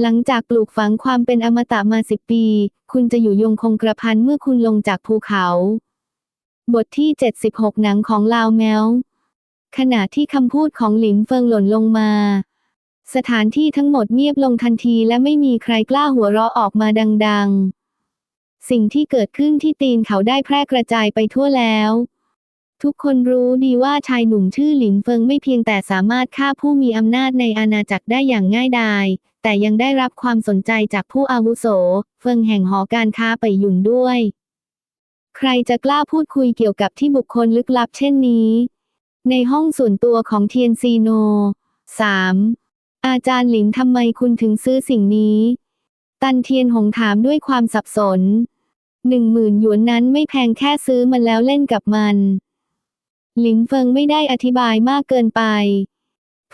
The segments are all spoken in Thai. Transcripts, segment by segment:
หลังจากปลูกฝังความเป็นอมตะมาสิบปี คุณจะอยู่ยงคงกระพันเมื่อคุณลงจากภูเขา บทที่ 76 หนังของลาวแมว ขณะที่คำพูดของหลินเฟิงหล่นลงมา สถานที่ทั้งหมดเงียบลงทันทีและไม่มีใครกล้าหัวเราะออกมาดัง ๆ สิ่งที่เกิดขึ้นที่ตีนเขาได้แพร่กระจายไปทั่วแล้วทุกคนรู้ดีว่าชายหนุ่มชื่อหลินเฟิงไม่เพียงแต่สามารถฆ่าผู้มีอำนาจในอาณาจักรได้อย่างง่ายดาย แต่ยังได้รับความสนใจจากผู้อาวุโส เฟิงแห่งหอการค้าไปหยุนด้วย ใครจะกล้าพูดคุยเกี่ยวกับที่บุคคลลึกลับเช่นนี้ ในห้องส่วนตัวของเทียนซีโน 3. อาจารย์หลินทำไมคุณถึงซื้อสิ่งนี้ ตันเทียนหงถามด้วยความสับสนหนึ่งหมื่นหยวนนั้นไม่แพงแค่ซื้อมันแล้วเล่นกับมัน หลินเฟิงไม่ได้อธิบายมากเกินไป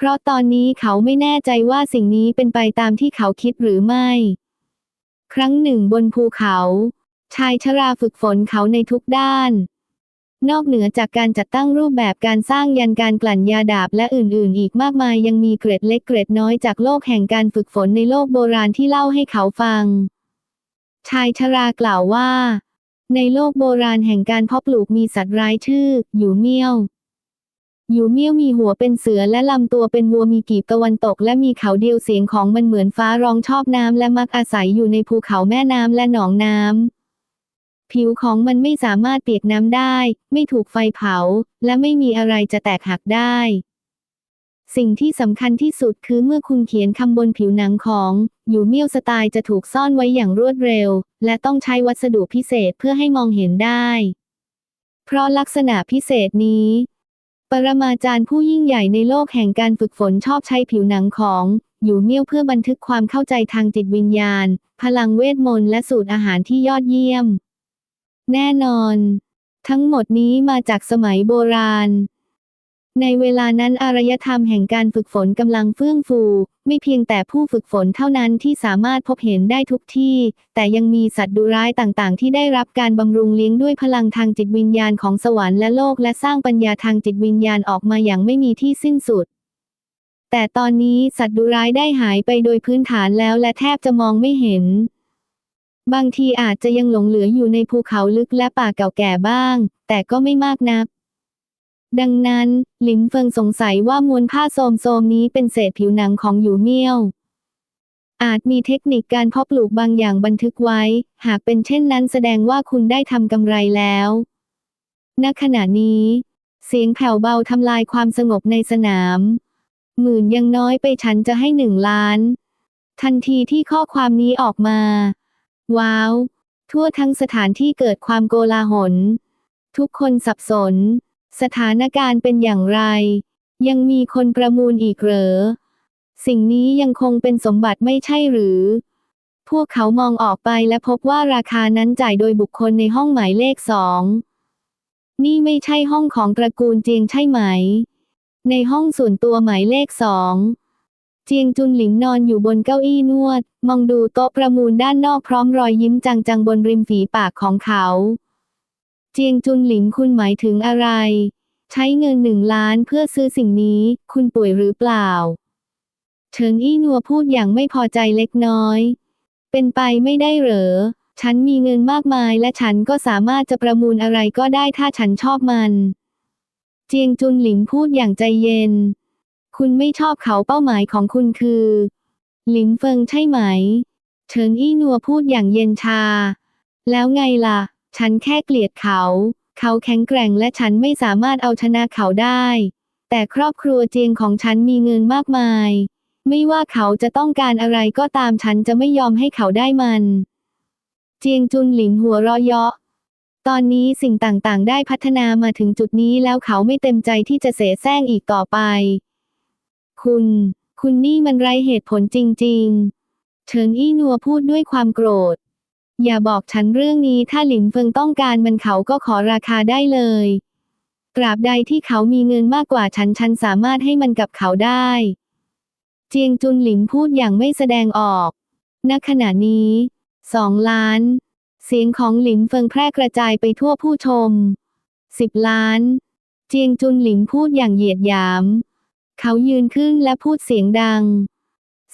เพราะตอนนี้เขาไม่แน่ใจว่าสิ่งนี้เป็นไปตามที่เขาคิดหรือไม่ ครั้งหนึ่งบนภูเขา ชายชราฝึกฝนเขาในทุกด้าน นอกเหนือจากการจัดตั้งรูปแบบการสร้างยันการกลั่นยาดาบและอื่นๆ อีกมากมายยังมีเกร็ดเล็กเกร็ดน้อยจากโลกแห่งการฝึกฝนในโลกโบราณที่เล่าให้เขาฟัง ชายชรากล่าวว่า ในโลกโบราณแห่งการเพาะปลูกมีสัตว์ร้ายชื่อหยูเมี่ยว หยูเมี่ยวมีหัวเป็นเสือและลำตัวเป็นวัวมีกีบตะวันตก และมีเขาเดียวเสียงของมันเหมือนฟ้าร้องชอบน้ำและมักอาศัยอยู่ในภูเขาแม่น้ำและหนองน้ำผิวของมันไม่สามารถเปียกน้ำได้ ไม่ถูกไฟเผา และไม่มีอะไรจะแตกหักได้ สิ่งที่สำคัญที่สุดคือเมื่อคุณเขียนคำบนผิวหนังของหยูเมี่ยวสไตล์จะถูกซ่อนไว้อย่างรวดเร็ว และต้องใช้วัสดุพิเศษเพื่อให้มองเห็นได้ เพราะลักษณะพิเศษนี้ ปรมาจารย์ผู้ยิ่งใหญ่ในโลกแห่งการฝึกฝนชอบใช้ผิวหนังของอยู่เมี่ยวเพื่อบันทึกความเข้าใจทางจิตวิญญาณ พลังเวทมนต์และสูตรอาหารที่ยอดเยี่ยม แน่นอน ทั้งหมดนี้มาจากสมัยโบราณ ในเวลานั้นอารยธรรมแห่งการฝึกฝนกำลังเฟื่องฟู ไม่เพียงแต่ผู้ฝึกฝนเท่านั้นที่สามารถพบเห็นได้ทุกที่ แต่ยังมีสัตว์ดุร้ายต่างๆ ที่ได้รับการบำรุงเลี้ยงด้วยพลังทางจิตวิญญาณของสวรรค์และโลกและสร้างปัญญาทางจิตวิญญาณออกมาอย่างไม่มีที่สิ้นสุด แต่ตอนนี้สัตว์ดุร้ายได้หายไปโดยพื้นฐานแล้วและแทบจะมองไม่เห็น บางทีอาจจะยังหลงเหลืออยู่ในภูเขาลึกและป่าเก่าแก่บ้าง แต่ก็ไม่มากนัก ดังนั้นหลินเฟิงสงสัยว่ามวลผ้าโสมโสมนี้เป็นเศษผิวหนังของหยูเมี่ยว อาจมีเทคนิคการเพาะปลูกบางอย่างบันทึกไว้ หากเป็นเช่นนั้นแสดงว่าคุณได้ทำกำไรแล้ว ณ ขณะนี้ เสียงแผ่วเบาทำลายความสงบในสนาม หมื่นยังน้อยไปฉันจะให้หนึ่งล้าน ทันทีที่ข้อความนี้ออกมา ว้าว ทั่วทั้งสถานที่เกิดความโกลาหล ทุกคนสับสน สถานการณ์เป็นอย่างไร ยังมีคนประมูลอีกเหรอ สิ่งนี้ยังคงเป็นสมบัติไม่ใช่หรือ พวกเขามองออกไปและพบว่าราคานั้นจ่ายโดยบุคคลในห้องหมายเลขสอง นี่ไม่ใช่ห้องของตระกูลเจียงใช่ไหม ในห้องส่วนตัวหมายเลขสองเจียงจุนหลิงนอนอยู่บนเก้าอี้นวด มองดูโต๊ะประมูลด้านนอกพร้อมรอยยิ้มจังๆบนริมฝีปากของเขา จียงจุนหลิงคุณหมายถึงอะไร ใช้เงินหนึ่งล้านเพื่อซื้อสิ่งนี้ คุณป่วยหรือเปล่า เฉิงอี้นัวพูดอย่างไม่พอใจเล็กน้อย เป็นไปไม่ได้เหรอ ฉันมีเงินมากมายและฉันก็สามารถจะประมูลอะไรก็ได้ถ้าฉันชอบมัน เจียงจุนหลิงพูดอย่างใจเย็น คุณไม่ชอบเขาเป้าหมายของคุณคือ หลินเฟิงใช่ไหม เฉินอี้นัวพูดอย่างเย็นชา แล้วไงล่ะ ฉันแค่เกลียดเขา เขาแข็งแกร่งและฉันไม่สามารถเอาชนะเขาได้ แต่ครอบครัวเจียงของฉันมีเงินมากมาย ไม่ว่าเขาจะต้องการอะไรก็ตามฉันจะไม่ยอมให้เขาได้มัน เจียงจุนหลินหัวเราะเยาะตอนนี้สิ่งต่างๆ ได้พัฒนามาถึงจุดนี้แล้วเขาไม่เต็มใจที่จะเสแสร้งอีกต่อไป คุณ คุณนี่มันไรเหตุผลจริง ๆ เฉินอี้นัวพูดด้วยความโกรธ อย่าบอกฉันเรื่องนี้ถ้าหลินเฟิงต้องการมันเขาก็ขอราคาได้เลย ตราบใดที่เขามีเงินมากกว่าฉันฉันสามารถให้มันกับเขาได้ เจียงจุนหลินพูดอย่างไม่แสดงออก ณ ขณะนี้สองล้าน เสียงของหลินเฟิงแพร่กระจายไปทั่วผู้ชมสิบล้าน เจียงจุนหลินพูดอย่างเหยียดหยาม เขายืนขึ้นและพูดเสียงดัง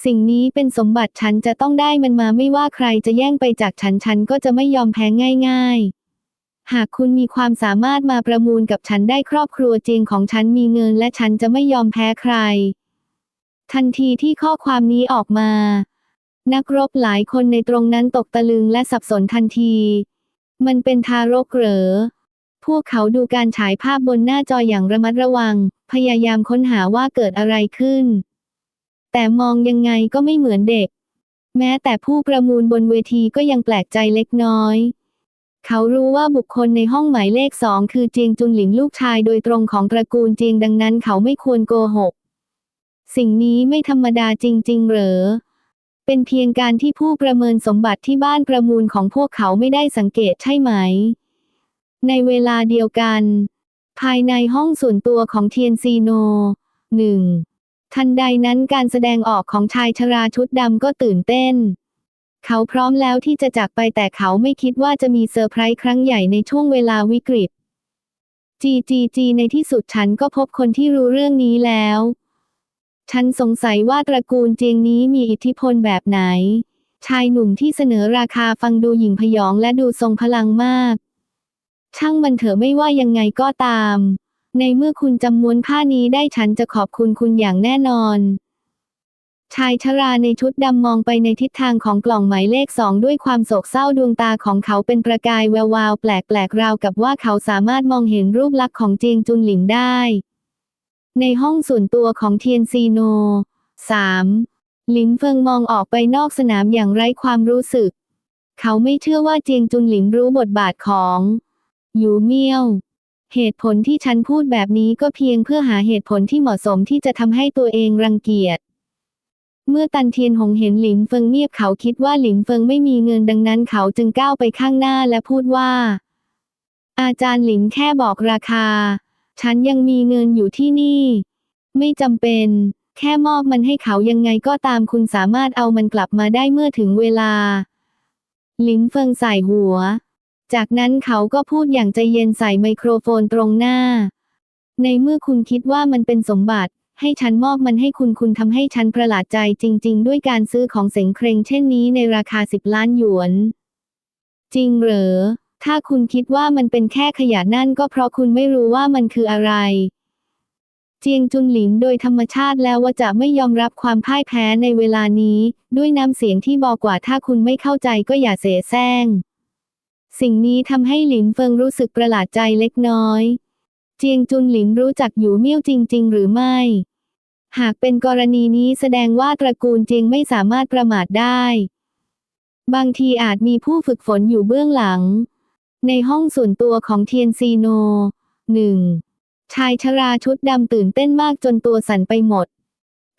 สิ่งนี้เป็นสมบัติฉันจะต้องได้มันมาไม่ว่าใครจะแย่งไปจากฉันฉันก็จะไม่ยอมแพ้ง่าย ๆ หากคุณมีความสามารถมาประมูลกับฉันได้ครอบครัวจริงของฉันมีเงินและฉันจะไม่ยอมแพ้ใคร ทันทีที่ข้อความนี้ออกมา นักรบหลายคนในตรงนั้นตกตะลึงและสับสนทันที มันเป็นทารกเหรอพวกเขาดูการฉายภาพบนหน้าจออย่างระมัดระวัง พยายามค้นหาว่าเกิดอะไรขึ้น แต่มองยังไงก็ไม่เหมือนเด็ก แม้แต่ผู้ประมูลบนเวทีก็ยังแปลกใจเล็กน้อย เขารู้ว่าบุคคลในห้องหมายเลขสองคือเจียงจุนหลินลูกชายโดยตรงของตระกูลเจียงดังนั้นเขาไม่ควรโกหก สิ่งนี้ไม่ธรรมดาจริง ๆ เหรอเป็นเพียงการที่ผู้ประเมินสมบัติที่บ้านประมูลของพวกเขาไม่ได้สังเกตใช่ไหม ในเวลาเดียวกัน ภายในห้องส่วนตัวของเทียนซีโนหนึ่ง ทันใดนั้นการแสดงออกของชายชราชุดดำก็ตื่นเต้น เขาพร้อมแล้วที่จะจากไปแต่เขาไม่คิดว่าจะมีเซอร์ไพรส์ครั้งใหญ่ในช่วงเวลาวิกฤตจีจีจีในที่สุดฉันก็พบคนที่รู้เรื่องนี้แล้ว ฉันสงสัยว่าตระกูลเจียงนี้มีอิทธิพลแบบไหน ชายหนุ่มที่เสนอราคาฟังดูหยิ่งพยองและดูทรงพลังมาก ช่างมันเถอะไม่ว่ายังไงก็ตาม ในเมื่อคุณจำม้วนผ้านี้ได้ฉันจะขอบคุณคุณอย่างแน่นอน ชายชราในชุดดำมองไปในทิศทางของกล่องหมายเลขสองด้วยความโศกเศร้าดวงตาของเขาเป็นประกายแวววาวแปลกๆราวกับว่าเขาสามารถมองเห็นรูปลักษณ์ของเจียงจุนหลินได้ ในห้องส่วนตัวของเทียนซีโน 3. หลินเฟิงมองออกไปนอกสนามอย่างไร้ความรู้สึก เขาไม่เชื่อว่าเจียงจุนหลินรู้บทบาทของ หยูเมี่ยว เหตุผลที่ฉันพูดแบบนี้ก็เพียงเพื่อหาเหตุผลที่เหมาะสมที่จะทำให้ตัวเองรังเกียจ เมื่อตันเทียนหงเห็นหลินเฟิงเงียบเขาคิดว่าหลินเฟิงไม่มีเงินดังนั้นเขาจึงก้าวไปข้างหน้าและพูดว่า อาจารย์หลินแค่บอกราคา ฉันยังมีเงินอยู่ที่นี่ ไม่จำเป็น แค่มอบมันให้เขายังไงก็ตามคุณสามารถเอามันกลับมาได้เมื่อถึงเวลา หลินเฟิงใส่หัว จากนั้นเขาก็พูดอย่างใจเย็นใส่ไมโครโฟนตรงหน้า ในเมื่อคุณคิดว่ามันเป็นสมบัติ ให้ฉันมอบมันให้คุณคุณทำให้ฉันประหลาดใจจริง ๆ ด้วยการซื้อของเสงเครงเช่นนี้ในราคาสิบล้านหยวน จริงเหรอ ถ้าคุณคิดว่ามันเป็นแค่ขยะนั่นก็เพราะคุณไม่รู้ว่ามันคืออะไร เจียงจุนหลินโดยธรรมชาติแล้วว่าจะไม่ยอมรับความพ่ายแพ้ในเวลานี้ ด้วยน้ำเสียงที่บอกว่าถ้าคุณไม่เข้าใจก็อย่าเสแสร้ง สิ่งนี้ทำให้หลินเฟิงรู้สึกประหลาดใจเล็กน้อย เจียงจุนหลินรู้จักหยูเมี่ยวจริง ๆ หรือไม่ หากเป็นกรณีนี้แสดงว่าตระกูลเจียงไม่สามารถประมาทได้ บางทีอาจมีผู้ฝึกฝนอยู่เบื้องหลัง ในห้องส่วนตัวของเทียนซีโนหนึ่งชายชราชุดดำตื่นเต้นมากจนตัวสั่นไปหมด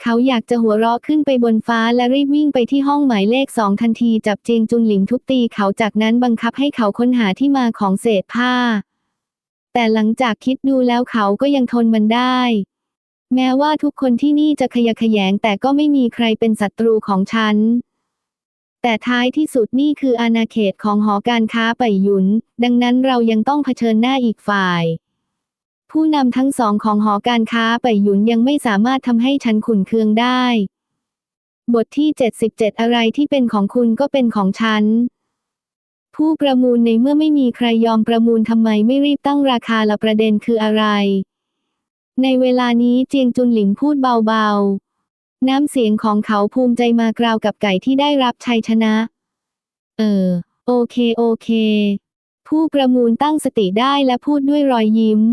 เขาอยากจะหัวเราะขึ้นไปบนฟ้าและรีบวิ่งไปที่ห้องหมายเลขสองทันทีจับเจียงจุนหลิงทุบตีเขาจากนั้นบังคับให้เขาค้นหาที่มาของเศษผ้า แต่หลังจากคิดดูแล้วเขาก็ยังทนมันได้ แม้ว่าทุกคนที่นี่จะขยะแขยงแต่ก็ไม่มีใครเป็นศัตรูของฉันแต่ท้ายที่สุดนี่คืออาณาเขตของหอการค้าไปหยุน ดังนั้นเรายังต้องเผชิญหน้าอีกฝ่าย ผู้นำทั้งสองของหอการค้าไปหยุนยังไม่สามารถทำให้ฉันขุนเคืองได้ บทที่ 77 อะไรที่เป็นของคุณก็เป็นของฉัน ผู้ประมูลในเมื่อไม่มีใครยอมประมูลทำไมไม่รีบตั้งราคาละประเด็นคืออะไร ในเวลานี้เจียงจุนหลิงพูดเบาๆ น้ำเสียงของเขาภูมิใจมากราวกับไก่ที่ได้รับชัยชนะ เออ โอเคโอเคผู้ประมูลตั้งสติได้และพูดด้วยรอยยิ้ม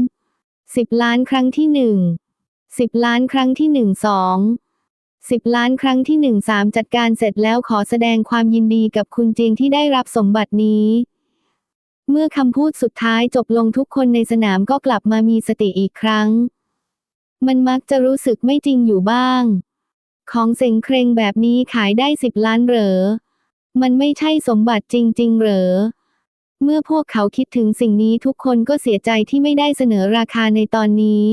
สิบล้านครั้งที่หนึ่งสิบล้านครั้งที่หนึ่งสองสิบล้านครั้งที่หนึ่งสามจัดการเสร็จแล้วขอแสดงความยินดีกับคุณจียงที่ได้รับสมบัตินี้ เมื่อคำพูดสุดท้ายจบลงทุกคนในสนามก็กลับมามีสติอีกครั้ง มันมักจะรู้สึกไม่จริงอยู่บ้าง ของเซ็งเครงแบบนี้ขายได้สิบล้านเหรอ มันไม่ใช่สมบัติจริง ๆ เหรอ เมื่อพวกเขาคิดถึงสิ่งนี้ทุกคนก็เสียใจที่ไม่ได้เสนอราคาในตอนนี้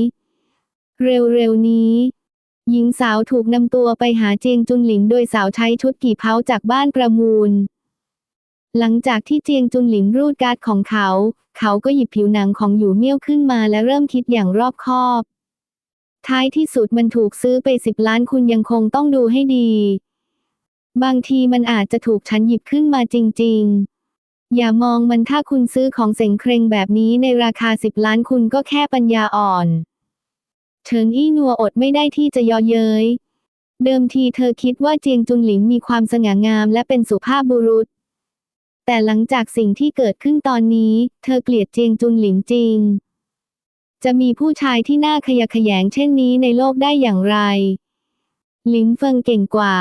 เร็วๆนี้ หญิงสาวถูกนำตัวไปหาเจียงจุนหลินโดยสาวใช้ชุดกี่เผาจากบ้านประมูล หลังจากที่เจียงจุนหลินรูดการ์ดของเขา เขาก็หยิบผิวหนังของหยูเมี่ยวขึ้นมาและเริ่มคิดอย่างรอบคอบ ท้ายที่สุดมันถูกซื้อไปสิบล้านคุณยังคงต้องดูให้ดี บางทีมันอาจจะถูกฉันหยิบขึ้นมาจริง ๆ อย่ามองมันถ้าคุณซื้อของเสงเครงแบบนี้ในราคาสิบล้านคุณก็แค่ปัญญาอ่อนเฉินอี้นัวอดไม่ได้ที่จะยอเย้ย เดิมทีเธอคิดว่าเจียงจุนหลิงมีความสง่างามและเป็นสุภาพบุรุษ แต่หลังจากสิ่งที่เกิดขึ้นตอนนี้ เธอเกลียดเจียงจุนหลิงจริง จะมีผู้ชายที่น่าขยะแขยงเช่นนี้ในโลกได้อย่างไร หลินเฟิงเก่งกว่า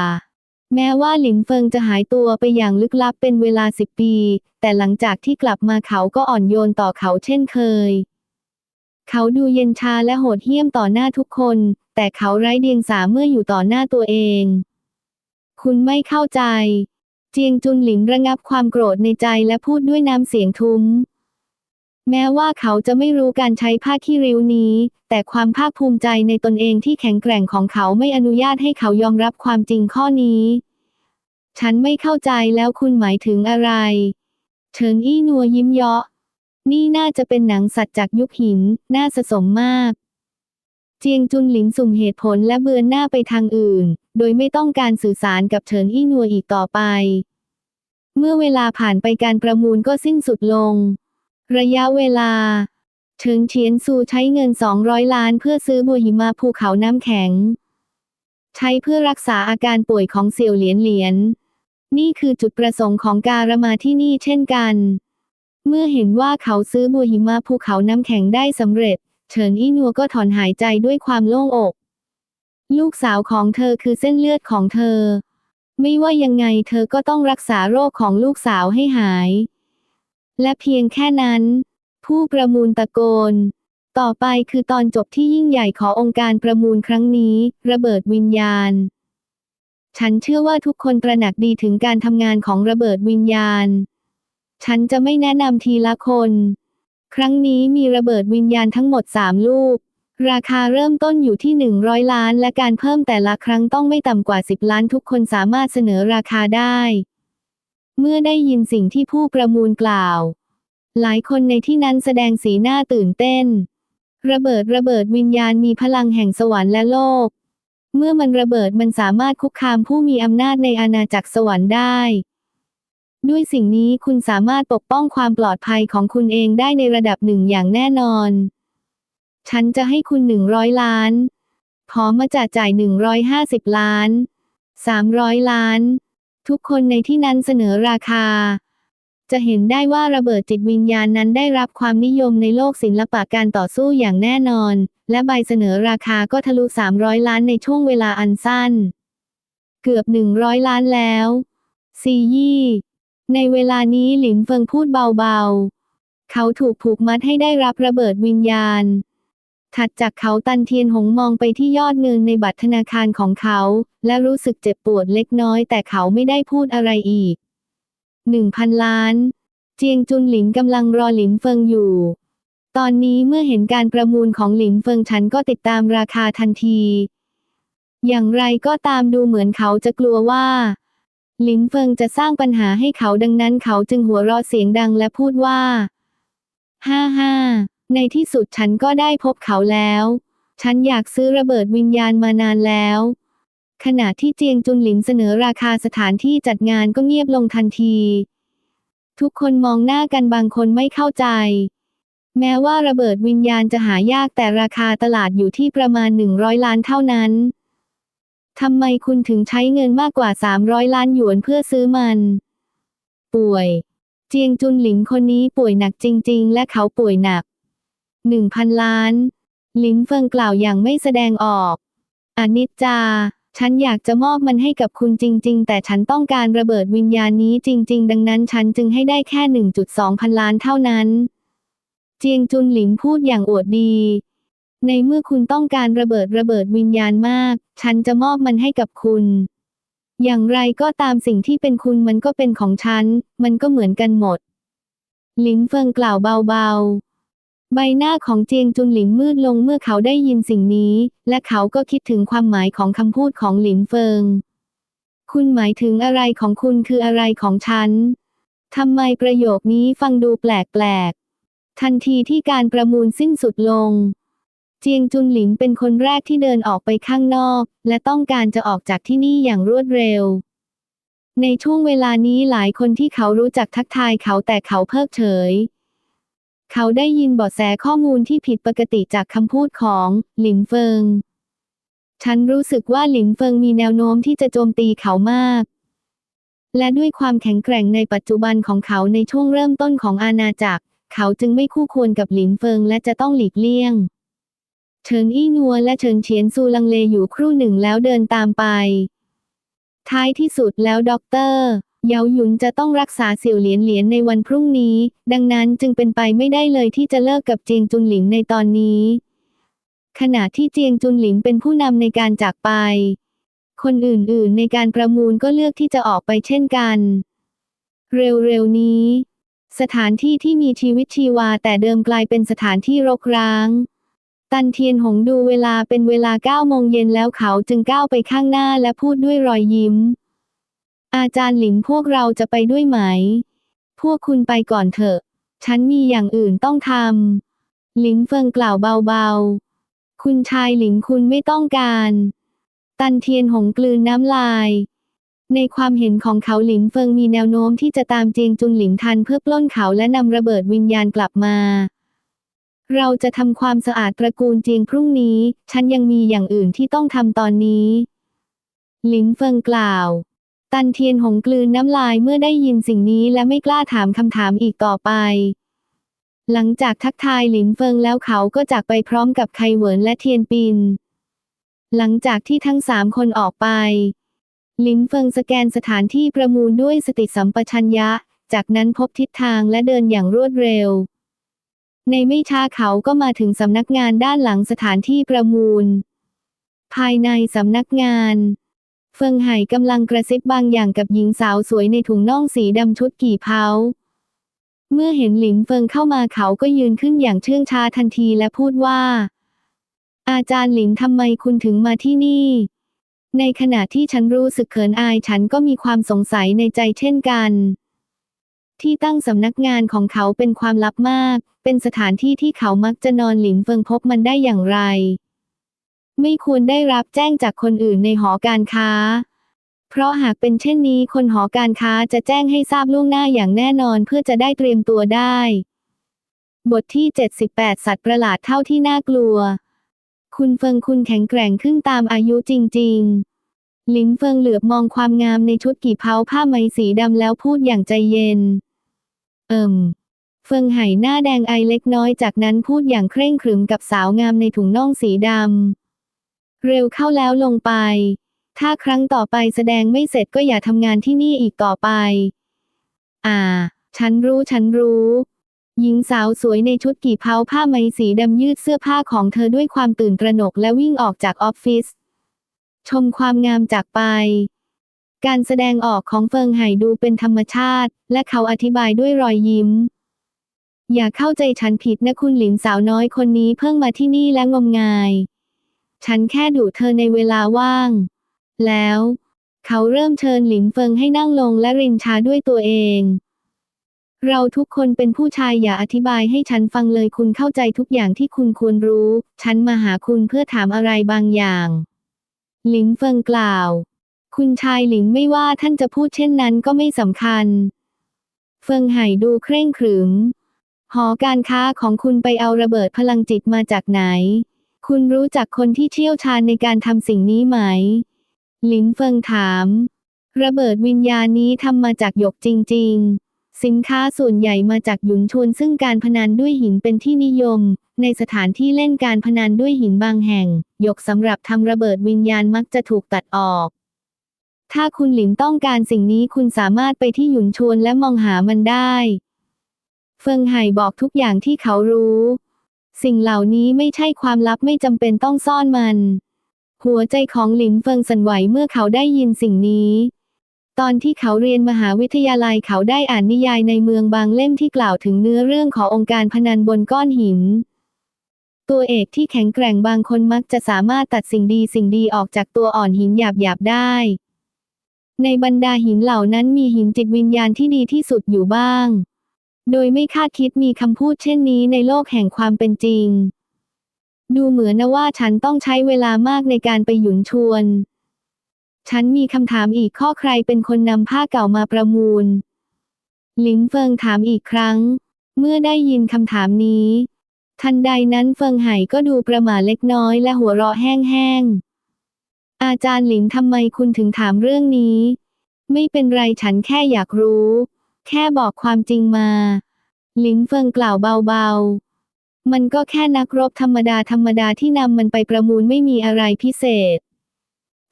แม้ว่าหลินเฟิงจะหายตัวไปอย่างลึกลับเป็นเวลาสิบปี แต่หลังจากที่กลับมาเขาก็อ่อนโยนต่อเขาเช่นเคย เขาดูเย็นชาและโหดเหี้ยมต่อหน้าทุกคน แต่เขาไร้เดียงสาเมื่ออยู่ต่อหน้าตัวเอง คุณไม่เข้าใจ เจียงจุนหลิงระงับความโกรธในใจและพูดด้วยน้ำเสียงทุ้ม แม้ว่าเขาจะไม่รู้การใช้ผ้าขี้ริ้วนี้ แต่ความภาคภูมิใจในตนเองที่แข็งแกร่งของเขาไม่อนุญาตให้เขายอมรับความจริงข้อนี้ ฉันไม่เข้าใจแล้วคุณหมายถึงอะไร เฉินอี้นัวยิ้มเยาะ นี่น่าจะเป็นหนังสัตว์จากยุคหิน น่าสะสมมาก เจียงจุนหลิงสุ่มเหตุผลและเบือนหน้าไปทางอื่น โดยไม่ต้องการสื่อสารกับเฉินอี้นัวอีกต่อไป เมื่อเวลาผ่านไปการประมูลก็สิ้นสุดลง ระยะเวลาเฉินเฉียนซูใช้เงิน 200 ล้านเพื่อซื้อบัวหิมะภูเขาน้ำแข็ง ใช้เพื่อรักษาอาการป่วยของเสี่ยวเหลียนเหลียน นี่คือจุดประสงค์ของการมาที่นี่เช่นกัน เมื่อเห็นว่าเขาซื้อบัวหิมะภูเขาน้ำแข็งได้สำเร็จ เฉินอี้นัวก็ถอนหายใจด้วยความโล่งอก ลูกสาวของเธอคือเส้นเลือดของเธอ ไม่ว่ายังไงเธอก็ต้องรักษาโรคของลูกสาวให้หาย และเพียงแค่นั้น ผู้ประมูลตะโกน ต่อไปคือตอนจบที่ยิ่งใหญ่ขององค์การประมูลครั้งนี้ ระเบิดวิญญาณ ฉันเชื่อว่าทุกคนตระหนักดีถึงการทำงานของระเบิดวิญญาณ ฉันจะไม่แนะนำทีละคน ครั้งนี้มีระเบิดวิญญาณทั้งหมด3ลูกราคาเริ่มต้นอยู่ที่ 100 ล้าน และการเพิ่มแต่ละครั้งต้องไม่ต่ำกว่า 10 ล้านทุกคนสามารถเสนอราคาได้ เมื่อได้ยินสิ่งที่ผู้ประมูลกล่าว หลายคนในที่นั้นแสดงสีหน้าตื่นเต้น ระเบิดระเบิดวิญญาณมีพลังแห่งสวรรค์และโลก เมื่อมันระเบิดมันสามารถคุกคามผู้มีอำนาจในอาณาจักรสวรรค์ได้ ด้วยสิ่งนี้คุณสามารถปกป้องความปลอดภัยของคุณเองได้ในระดับหนึ่งอย่างแน่นอน ฉันจะให้คุณหนึ่งร้อยล้านพร้อมมาจ่าจ่ายหนึ่งร้อยห้าสิบล้านสามร้อยล้าน ทุกคนในที่นั้นเสนอราคา จะเห็นได้ว่าระเบิดจิตวิญญาณนั้นได้รับความนิยมในโลกศิลปะการต่อสู้อย่างแน่นอน และใบเสนอราคาก็ทะลุ 300 ล้านในช่วงเวลาอันสั้น เกือบ 100 ล้านแล้วซียี่ในเวลานี้หลินเฟิงพูดเบาๆ เขาถูกผูกมัดให้ได้รับระเบิดวิญญาณ ถัดจากเขาตันเทียนหงมองไปที่ยอดเงินในบัตรธนาคารของเขา และรู้สึกเจ็บปวดเล็กน้อยแต่เขาไม่ได้พูดอะไรอีกหนึ่งพันล้าน เจียงจุนหลินกำลังรอหลินเฟิงอยู่ ตอนนี้เมื่อเห็นการประมูลของหลินเฟิงฉันก็ติดตามราคาทันที อย่างไรก็ตามดูเหมือนเขาจะกลัวว่า หลินเฟิงจะสร้างปัญหาให้เขาดังนั้นเขาจึงหัวเราะเสียงดังและพูดว่าฮ่าฮ่าในที่สุดฉันก็ได้พบเขาแล้ว ฉันอยากซื้อระเบิดวิญญาณมานานแล้ว ขณะที่เจียงจุนหลินเสนอราคาสถานที่จัดงานก็เงียบลงทันที ทุกคนมองหน้ากันบางคนไม่เข้าใจ แม้ว่าระเบิดวิญญาณจะหายากแต่ราคาตลาดอยู่ที่ประมาณ 100 ล้านเท่านั้นทำไมคุณถึงใช้เงินมากกว่า 300 ล้านหยวนเพื่อซื้อมัน ป่วย เจียงจุนหลิงคนนี้ป่วยหนักจริง ๆ และเขาป่วยหนัก 1,000 ล้าน หลินเฟิงกล่าวอย่างไม่แสดงออก อนิจจา ฉันอยากจะมอบมันให้กับคุณจริง ๆ แต่ฉันต้องการระเบิดวิญญาณนี้จริง ๆ ดังนั้นฉันจึงให้ได้แค่ 1.2 พันล้านเท่านั้น เจียงจุนหลิงพูดอย่างอวดดี ในเมื่อคุณต้องการระเบิดระเบิดวิญญาณมาก ฉันจะมอบมันให้กับคุณ อย่างไรก็ตามสิ่งที่เป็นคุณมันก็เป็นของฉัน มันก็เหมือนกันหมด หลินเฟิงกล่าวเบาๆ ใบหน้าของเจียงจุนหลินมืดลงเมื่อเขาได้ยินสิ่งนี้ และเขาก็คิดถึงความหมายของคำพูดของหลินเฟิง คุณหมายถึงอะไรของคุณคืออะไรของฉันทำไมประโยคนี้ฟังดูแปลกๆ ทันทีที่การประมูลสิ้นสุดลง เจียงจุนหลินเป็นคนแรกที่เดินออกไปข้างนอก และต้องการจะออกจากที่นี่อย่างรวดเร็ว ในช่วงเวลานี้หลายคนที่เขารู้จักทักทายเขาแต่เขาเพิกเฉย เขาได้ยินเบาะแสข้อมูลที่ผิดปกติจากคำพูดของหลินเฟิง ฉันรู้สึกว่าหลินเฟิงมีแนวโน้มที่จะโจมตีเขามาก และด้วยความแข็งแกร่งในปัจจุบันของเขาในช่วงเริ่มต้นของอาณาจักร เขาจึงไม่คู่ควรกับหลินเฟิงและจะต้องหลีกเลี่ยง เฉินอี้นัวและเฉินเฉียนซูลังเลอยู่ครู่หนึ่งแล้วเดินตามไป ท้ายที่สุดแล้วด็อกเตอร์ เยาหยุนจะต้องรักษาเสี่ยวเหลียนเหลียนในวันพรุ่งนี้ ดังนั้นจึงเป็นไปไม่ได้เลยที่จะเลิกกับเจียงจุนหลิงในตอนนี้ ขณะที่เจียงจุนหลิงเป็นผู้นำในการจากไป คนอื่นๆในการประมูลก็เลือกที่จะออกไปเช่นกัน เร็วๆนี้ สถานที่ที่มีชีวิตชีวาแต่เดิมกลายเป็นสถานที่รกร้าง ตันเทียนหงดูเวลาเป็นเวลาเก้าโมงเย็นแล้วเขาจึงก้าวไปข้างหน้าและพูดด้วยรอยยิ้ม อาจารย์หลินพวกเราจะไปด้วยไหม พวกคุณไปก่อนเถอะ ฉันมีอย่างอื่นต้องทำ หลินเฟิงกล่าวเบาๆ คุณชายหลินคุณไม่ต้องการ ตันเทียนหงกลืนน้ำลาย ในความเห็นของเขาหลินเฟิงมีแนวโน้มที่จะตามเจียงจุนหลินทันเพื่อปล้นเขาและนำระเบิดวิญญาณกลับมา เราจะทำความสะอาดตระกูลเจียงพรุ่งนี้ ฉันยังมีอย่างอื่นที่ต้องทำตอนนี้ หลินเฟิงกล่าว ตันเทียนหงกลืนน้ำลายเมื่อได้ยินสิ่งนี้และไม่กล้าถามคำถามอีกต่อไป หลังจากทักทายหลินเฟิงแล้วเขาก็จากไปพร้อมกับไคเหวินและเทียนปิน หลังจากที่ทั้งสามคนออกไป หลินเฟิงสแกนสถานที่ประมูลด้วยสติสัมปชัญญะ จากนั้นพบทิศทางและเดินอย่างรวดเร็ว ในไม่ช้าเขาก็มาถึงสำนักงานด้านหลังสถานที่ประมูล ภายในสำนักงาน เฟิงไห่กำลังกระซิบบางอย่างกับหญิงสาวสวยในถุงน่องสีดำชุดกี่เผาเมื่อเห็นหลินเฟิงเข้ามาเขาก็ยืนขึ้นอย่างเชื่องช้าทันทีและพูดว่า อาจารย์หลินทำไมคุณถึงมาที่นี่ ในขณะที่ฉันรู้สึกเขินอายฉันก็มีความสงสัยในใจเช่นกัน ที่ตั้งสำนักงานของเขาเป็นความลับมาก เป็นสถานที่ที่เขามักจะนอนหลินเฟิงพบมันได้อย่างไร ไม่ควรได้รับแจ้งจากคนอื่นในหอการค้า เพราะหากเป็นเช่นนี้คนหอการค้าจะแจ้งให้ทราบล่วงหน้าอย่างแน่นอนเพื่อจะได้เตรียมตัวได้ บทที่ 78 สัตว์ประหลาดเท่าที่น่ากลัว คุณเฟิงคุณแข็งแกร่งขึ้นตามอายุจริงๆลินเฟิงเหลือบมองความงามในชุดกี่เผาผ้าไหมสีดำแล้วพูดอย่างใจเย็น เอิมเฟิงไห่หน้าแดงไอเล็กน้อยจากนั้นพูดอย่างเคร่งขรึมกับสาวงามในถุงน่องสีดำ เร็วเข้าแล้วลงไป ถ้าครั้งต่อไปแสดงไม่เสร็จก็อย่าทำงานที่นี่อีกต่อไป อ่า ฉันรู้ฉันรู้ หญิงสาวสวยในชุดกี่เผาผ้าไหมสีดำยืดเสื้อผ้าของเธอด้วยความตื่นตระหนกและวิ่งออกจากออฟฟิศ ชมความงามจากไปการแสดงออกของเฟิงไห่ดูเป็นธรรมชาติ และเขาอธิบายด้วยรอยยิ้ม อย่าเข้าใจฉันผิดนะคุณหลินสาวน้อยคนนี้เพิ่งมาที่นี่และงมงาย ฉันแค่ดูเธอในเวลาว่าง แล้ว เขาเริ่มเชิญหลินเฟิงให้นั่งลงและรินชาด้วยตัวเอง เราทุกคนเป็นผู้ชายอย่าอธิบายให้ฉันฟังเลยคุณเข้าใจทุกอย่างที่คุณควรรู้ ฉันมาหาคุณเพื่อถามอะไรบางอย่าง หลินเฟิงกล่าว คุณชายหลินไม่ว่าท่านจะพูดเช่นนั้นก็ไม่สำคัญ เฟิงไห่ดูเคร่งขรึมหอการค้าของคุณไปเอาระเบิดพลังจิตมาจากไหน คุณรู้จักคนที่เชี่ยวชาญในการทำสิ่งนี้ไหม หลินเฟิงถาม ระเบิดวิญญาณนี้ทำมาจากหยกจริง ๆ สินค้าส่วนใหญ่มาจากหยุนชวนซึ่งการพนันด้วยหินเป็นที่นิยม ในสถานที่เล่นการพนันด้วยหินบางแห่ง หยกสำหรับทำระเบิดวิญญาณมักจะถูกตัดออก ถ้าคุณหลินต้องการสิ่งนี้คุณสามารถไปที่หยุนชวนและมองหามันได้ เฟิงไห่บอกทุกอย่างที่เขารู้ สิ่งเหล่านี้ไม่ใช่ความลับไม่จำเป็นต้องซ่อนมัน หัวใจของหลินเฟิงสั่นไหวเมื่อเขาได้ยินสิ่งนี้ ตอนที่เขาเรียนมหาวิทยาลัยเขาได้อ่านนิยายในเมืองบางเล่มที่กล่าวถึงเนื้อเรื่องขององค์การพนันบนก้อนหิน ตัวเอกที่แข็งแกร่งบางคนมักจะสามารถตัดสิ่งดีสิ่งดีออกจากตัวอ่อนหินหยาบๆได้ ในบรรดาหินเหล่านั้นมีหินจิตวิญญาณที่ดีที่สุดอยู่บ้าง โดยไม่คาดคิดมีคำพูดเช่นนี้ในโลกแห่งความเป็นจริง ดูเหมือนนะว่าฉันต้องใช้เวลามากในการไปหยุนชวน ฉันมีคำถามอีกข้อใครเป็นคนนำผ้าเก่ามาประมูล หลินเฟิงถามอีกครั้ง เมื่อได้ยินคำถามนี้ ทันใดนั้นเฟิงไห่ก็ดูประหม่าเล็กน้อยและหัวเราะแห้งๆ อาจารย์หลินทำไมคุณถึงถามเรื่องนี้ ไม่เป็นไรฉันแค่อยากรู้ แค่บอกความจริงมา หลินเฟิงกล่าวเบาๆ มันก็แค่นักรบธรรมดาธรรมดาที่นำมันไปประมูลไม่มีอะไรพิเศษ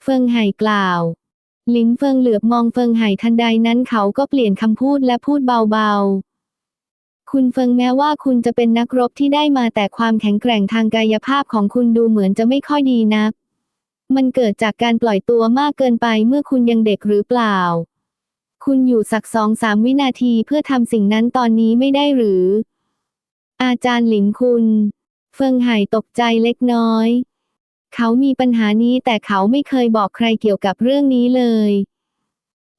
เฟิงไห่กล่าว หลินเฟิงเหลือบมองเฟิงไห่ทันใดนั้นเขาก็เปลี่ยนคำพูดและพูดเบาๆคุณเฟิงแม้ว่าคุณจะเป็นนักรบที่ได้มาแต่ความแข็งแกร่งทางกายภาพของคุณดูเหมือนจะไม่ค่อยดีนัก มันเกิดจากการปล่อยตัวมากเกินไปเมื่อคุณยังเด็กหรือเปล่า คุณอยู่สักสองสามวินาทีเพื่อทำสิ่งนั้นตอนนี้ไม่ได้หรือ อาจารย์หลินคุณ เฟิงไห่ตกใจเล็กน้อย เขามีปัญหานี้แต่เขาไม่เคยบอกใครเกี่ยวกับเรื่องนี้เลย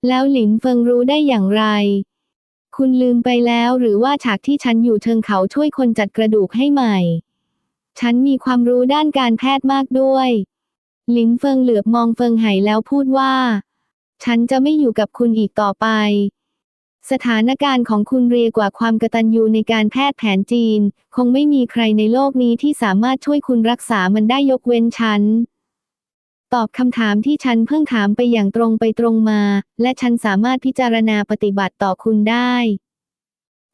แล้วหลินเฟิงรู้ได้อย่างไร คุณลืมไปแล้วหรือว่าฉากที่ฉันอยู่เชิงเขาช่วยคนจัดกระดูกให้ใหม่ ฉันมีความรู้ด้านการแพทย์มากด้วย หลินเฟิงเหลือบมองเฟิงไห่แล้วพูดว่า ฉันจะไม่อยู่กับคุณอีกต่อไป สถานการณ์ของคุณเรียกว่าความกตัญญูในการแพทย์แผนจีน คงไม่มีใครในโลกนี้ที่สามารถช่วยคุณรักษามันได้ยกเว้นฉัน ตอบคำถามที่ฉันเพิ่งถามไปอย่างตรงไปตรงมา และฉันสามารถพิจารณาปฏิบัติต่อคุณได้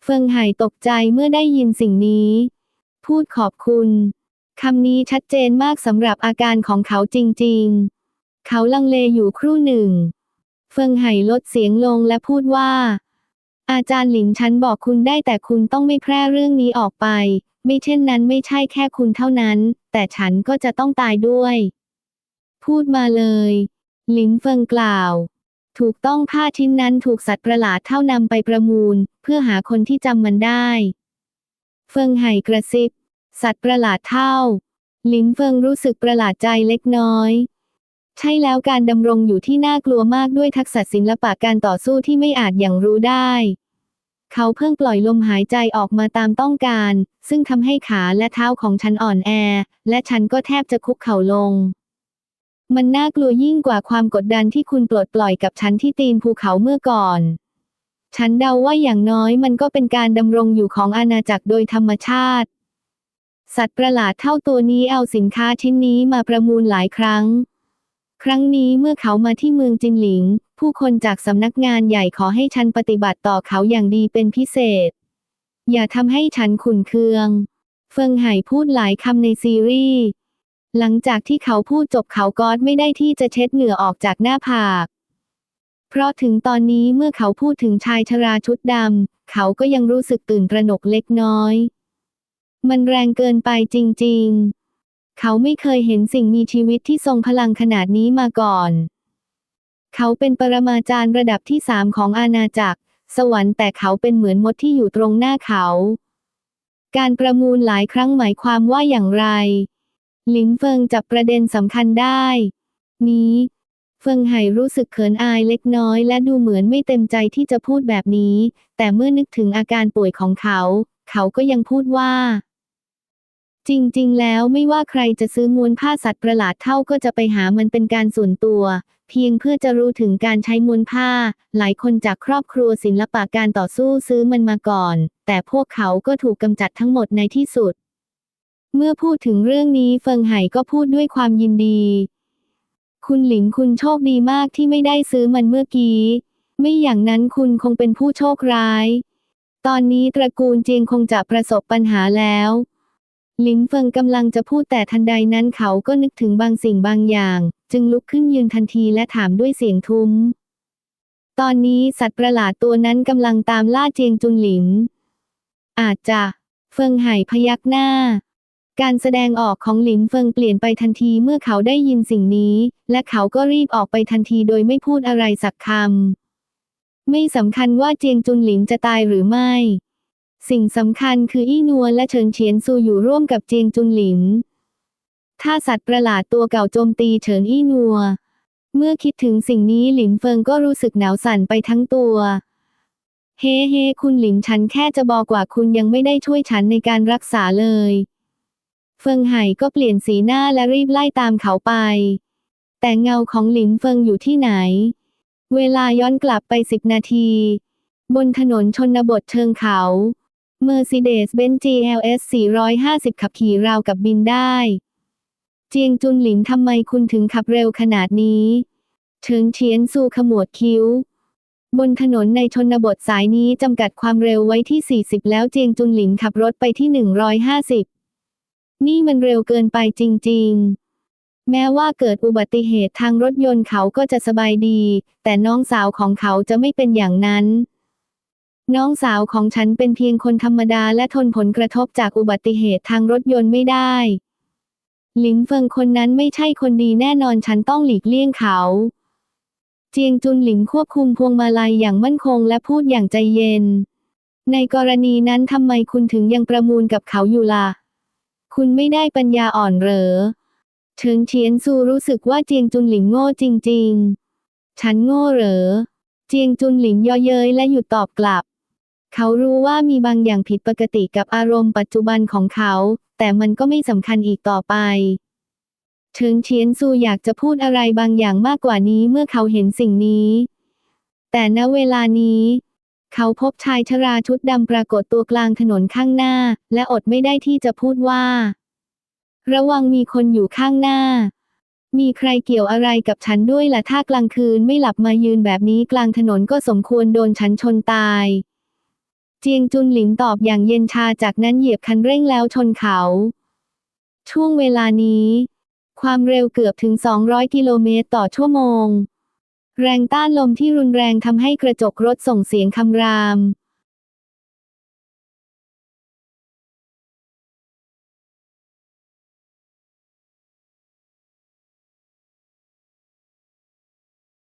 เฟิงไห่ตกใจเมื่อได้ยินสิ่งนี้ พูดขอบคุณคำนี้ชัดเจนมากสำหรับอาการของเขาจริง ๆ เขาลังเลอยู่ครู่หนึ่ง เฟิงไห่ลดเสียงลงและพูดว่า อาจารย์หลินฉันบอกคุณได้แต่คุณต้องไม่แพร่เรื่องนี้ออกไป ไม่เช่นนั้นไม่ใช่แค่คุณเท่านั้น แต่ฉันก็จะต้องตายด้วย พูดมาเลย หลินเฟิงกล่าว ถูกต้องผ้าชิ้นนั้นถูกสัตว์ประหลาดเท่านำไปประมูล เพื่อหาคนที่จำมันได้ เฟิงไห่กระซิบ สัตว์ประหลาดเท่า หลินเฟิงรู้สึกประหลาดใจเล็กน้อย ใช่แล้วการดำรงอยู่ที่น่ากลัวมากด้วยทักษะศิลปะการต่อสู้ที่ไม่อาจอย่างรู้ได้ เขาเพิ่งปล่อยลมหายใจออกมาตามต้องการ ซึ่งทำให้ขาและเท้าของฉันอ่อนแอ และฉันก็แทบจะคุกเข่าลง มันน่ากลัวยิ่งกว่าความกดดันที่คุณปลดปล่อยกับฉันที่ตีนภูเขาเมื่อก่อน ฉันเดาว่าอย่างน้อยมันก็เป็นการดำรงอยู่ของอาณาจักรโดยธรรมชาติ สัตว์ประหลาดเท่าตัวนี้เอาสินค้าชิ้นนี้มาประมูลหลายครั้ง ครั้งนี้เมื่อเขามาที่เมืองจินหลิง ผู้คนจากสำนักงานใหญ่ขอให้ฉันปฏิบัติต่อเขาอย่างดีเป็นพิเศษ อย่าทำให้ฉันขุนเคือง เฟิงไห่พูดหลายคำในซีรีส์ หลังจากที่เขาพูดจบเขาก็ไม่ได้ที่จะเช็ดเหงื่อออกจากหน้าผาก เพราะถึงตอนนี้เมื่อเขาพูดถึงชายชราชุดดำเขาก็ยังรู้สึกตื่นตระหนกเล็กน้อย มันแรงเกินไปจริง ๆ เขาไม่เคยเห็นสิ่งมีชีวิตที่ทรงพลังขนาดนี้มาก่อน เขาเป็นปรมาจารย์ระดับที่สามของอาณาจักร สวรรค์แต่เขาเป็นเหมือนมดที่อยู่ตรงหน้าเขา การประมูลหลายครั้งหมายความว่าอย่างไร หลินเฟิงจับประเด็นสำคัญได้ นี้ เฟิงไห่รู้สึกเขินอายเล็กน้อยและดูเหมือนไม่เต็มใจที่จะพูดแบบนี้ แต่เมื่อนึกถึงอาการป่วยของเขา เขาก็ยังพูดว่า จริงๆ แล้วไม่ว่าใครจะซื้อมวนผ้าสัตว์ประหลาดเท่าก็จะไปหามันเป็นการส่วนตัว เพียงเพื่อจะรู้ถึงการใช้มวนผ้า หลายคนจากครอบครัวศิลปะการต่อสู้ซื้อมันมาก่อน แต่พวกเขาก็ถูกกำจัดทั้งหมดในที่สุด เมื่อพูดถึงเรื่องนี้เฟิงไห่ก็พูดด้วยความยินดี คุณหลิงคุณโชคดีมากที่ไม่ได้ซื้อมันเมื่อกี้ ไม่อย่างนั้นคุณคงเป็นผู้โชคร้าย ตอนนี้ตระกูลเจียงคงจะประสบปัญหาแล้ว หลิงเฟิงกำลังจะพูดแต่ทันใดนั้นเขาก็นึกถึงบางสิ่งบางอย่าง จึงลุกขึ้นยืนทันทีและถามด้วยเสียงทุ้ม ตอนนี้สัตว์ประหลาดตัวนั้นกำลังตามล่าเจียงจุนหลิน อาจจะเฟิงไห่พยักหน้า การแสดงออกของหลินเฟิงเปลี่ยนไปทันทีเมื่อเขาได้ยินสิ่งนี้ และเขาก็รีบออกไปทันทีโดยไม่พูดอะไรสักคำไม่สำคัญว่าเจียงจุนหลินจะตายหรือไม่ สิ่งสำคัญคืออี้นัวและเฉินเฉียนซูอยู่ร่วมกับเจียงจุนหลิน ถ้าสัตว์ประหลาดตัวเก่าโจมตีเฉินอี้นัว เมื่อคิดถึงสิ่งนี้หลินเฟิงก็รู้สึกหนาวสั่นไปทั้งตัว เฮ้เฮ้คุณหลินฉันแค่จะบอกว่าคุณยังไม่ได้ช่วยฉันในการรักษาเลย เฟิงไห่ก็เปลี่ยนสีหน้าและรีบไล่ตามเขาไป แต่เงาของหลินเฟิงอยู่ที่ไหน เวลาย้อนกลับไปสิบนาที บนถนนชนบทเชิงเขา Mercedes-Benz GLS 450 ขับขี่ราวกับบินได้ เจียงจุนหลินทำไมคุณถึงขับเร็วขนาดนี้เฉิงเฉียนซูขมวดคิ้ว บนถนนในชนบทสายนี้จำกัดความเร็วไว้ที่ 40 แล้วเจียงจุนหลินขับรถไปที่ 150 นี่มันเร็วเกินไปจริง ๆแม้ว่าเกิดอุบัติเหตุทางรถยนต์เขาก็จะสบายดี แต่น้องสาวของเขาจะไม่เป็นอย่างนั้น น้องสาวของฉันเป็นเพียงคนธรรมดาและทนผลกระทบจากอุบัติเหตุทางรถยนต์ไม่ได้ หลินเฟิงคนนั้นไม่ใช่คนดีแน่นอนฉันต้องหลีกเลี่ยงเขา เจียงจุนหลินควบคุมพวงมาลัยอย่างมั่นคงและพูดอย่างใจเย็น ในกรณีนั้นทำไมคุณถึงยังประมูลกับเขาอยู่ล่ะ คุณไม่ได้ปัญญาอ่อนเหรอ เฉิงเฉียนซูรู้สึกว่าเจียงจุนหลินโง่จริง ๆ ฉันโง่เหรอ เจียงจุนหลินเย่อเย้ยและหยุดตอบกลับ เขารู้ว่ามีบางอย่างผิดปกติกับอารมณ์ปัจจุบันของเขา แต่มันก็ไม่สำคัญอีกต่อไปเฉิงเฉียนซูอยากจะพูดอะไรบางอย่างมากกว่านี้เมื่อเขาเห็นสิ่งนี้ แต่ณเวลานี้ เขาพบชายชราชุดดำปรากฏตัวกลางถนนข้างหน้า และอดไม่ได้ที่จะพูดว่า ระวังมีคนอยู่ข้างหน้า มีใครเกี่ยวอะไรกับฉันด้วยล่ะถ้ากลางคืนไม่หลับมายืนแบบนี้กลางถนนก็สมควรโดนฉันชนตาย เจียงจุนหลิงตอบอย่างเย็นชาจากนั้นเหยียบคันเร่งแล้วชนเขา ช่วงเวลานี้ ความเร็วเกือบถึง 200 กิโลเมตรต่อชั่วโมง แรงต้านลมที่รุนแรงทำให้กระจกรถส่งเสียงคำราม